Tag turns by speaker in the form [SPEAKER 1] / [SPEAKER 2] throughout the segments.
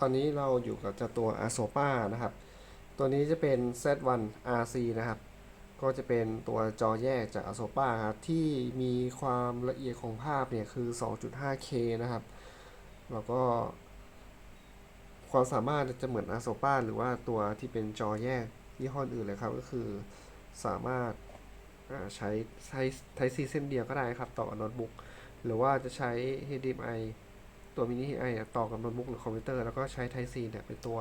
[SPEAKER 1] ตอนนี้เราอยู่กับเจ้าตัว a s o p a นะครับ ตัวนี้จะเป็น Z1 RC นะครับ ก็จะเป็นตัวจอแยกจาก a s o p a ครับที่มีความละเอียดของภาพเนี่ยคือ 2.5K นะครับ แล้วก็ ความสามารถจะเหมือน a s o p a หรือว่าตัวที่เป็นจอแยกยี่ห้ออื่นเลยครับ ก็คือสามารถอ่าใช้ใช้ Type C เส้นเดียวก็ได้ครับ ต่อกับโน้ตบุ๊กหรือว่าจะใช้ HDMI ตัวมินิ HDMI ต่อกับโน้ตบุ๊กหรือคอมพิวเตอร์แล้วก็ใช้ Type C เนี่ยเป็นตัว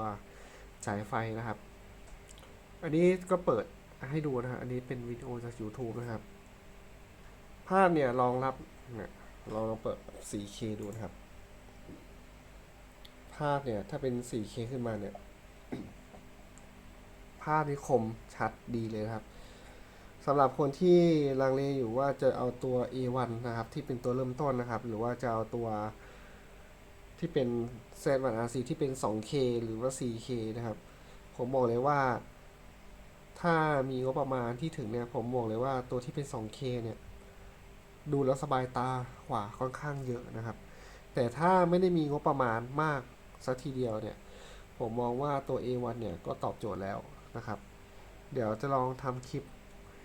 [SPEAKER 1] จ่ายไฟนะครับ อันนี้ก็เปิดให้ดูนะฮะอันนี้เป็นวิดีโอจาก YouTube นะครับ ภาพเนี่ยรองรับเนี่ยลองลองเปิด 4K ดูนะครับ ภาพเนี่ยถ้าเป็น 4K ขึ้นมาเนี่ย ภาพนี่คมชัดดีเลยครับสำหรับคนที่ลังเลอยู่ว่าจะเอาตัว A1 นะครับ ที่เป็นตัวเริ่มต้นนะครับ หรือว่าจะเอาตัว ที่เป็น Z1 RC ที่เป็น 2K หรือว่า 4K นะครับ ผมบอกเลยว่า ถ้ามีงบประมาณที่ถึงเนี่ย ผมบอกเลยว่าตัวที่เป็น 2K เนี่ย ดูแล้วสบายตากว่าค่อนข้างเยอะนะครับ แต่ถ้าไม่ได้มีงบประมาณมากสักทีเดียวเนี่ย ผมมองว่าตัว A1 เนี่ยก็ตอบโจทย์แล้วนะครับ เดี๋ยวจะลองทำคลิป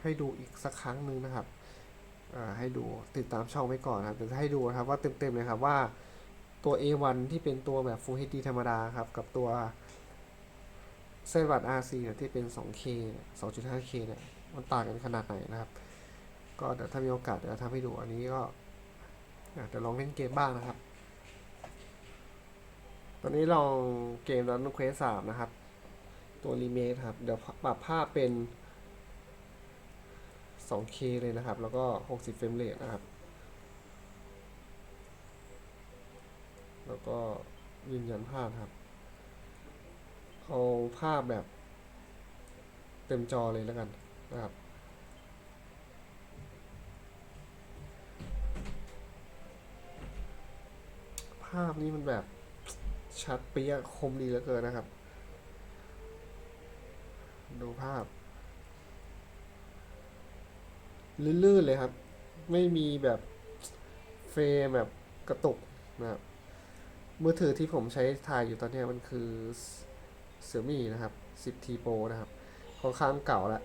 [SPEAKER 1] ให้ดูอีกสักครั้งหนึ่งนะครับให้ดูติดตามช่องไว้ก่อนนะครับเดี๋ยวจะให้ดูนะครับว่าเต็มๆเลยครับว่า ตัว A1 ที่เป็นตัวแบบ Full HD ธรรมดาครับ กับตัวเส้นวัด RC เนี่ยที่เป็น 2K 2.5K เนี่ยมันต่างกันขนาดไหนนะครับ ก็เดี๋ยวถ้ามีโอกาสเดี๋ยวทำให้ดูอันนี้ก็อะเดี๋ยวลองเล่นเกมบ้างนะครับ ตอนนี้ลองเกม Dragon Quest 3 นะครับ ตัวรีเมคครับ เดี๋ยวปรับภาพเป็น 2K เลยนะครับ แล้วก็ 60 เฟรมเรทนะครับ แล้ว ก็ยืนยันภาพครับ เอาภาพแบบ เต็มจอเลยแล้วกันนะครับ ภาพนี้มันแบบชัดเปี้ยคมดีเหลือเกินนะครับ ดูภาพ ลื่นๆเลยครับ ไม่มีแบบเฟรมแบบกระตุกนะครับ มือถือที่ผมใช้ถ่ายอยู่ตอนนี้มันคือเซี่ยมี่นะครับ 10T Pro นะครับค่อนข้างเก่าแล้ว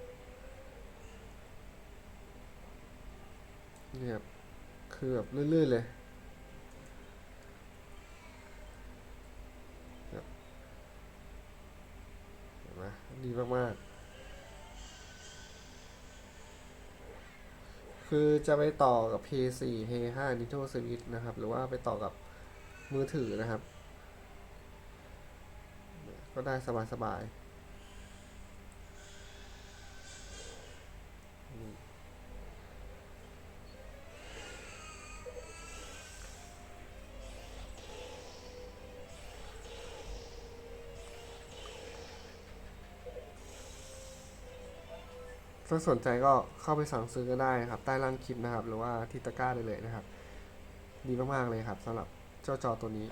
[SPEAKER 1] เนี่ยคือแบบลื่นๆเลยเห็นไหมดีมากๆคือจะไปต่อกับ P4 P5 Nintendo Switch นะครับ หรือว่าไปต่อกับ มือถือนะครับ ก็ได้สบายๆอืมถ้าสนใจก็เข้าไปสั่งซื้อก็ได้ครับ ใต้ล่างคลิปนะครับ หรือว่าที่ตะกร้าได้เลยนะครับ ดีมาก ๆ เลยครับสำหรับ เจ้าจอตัวนี้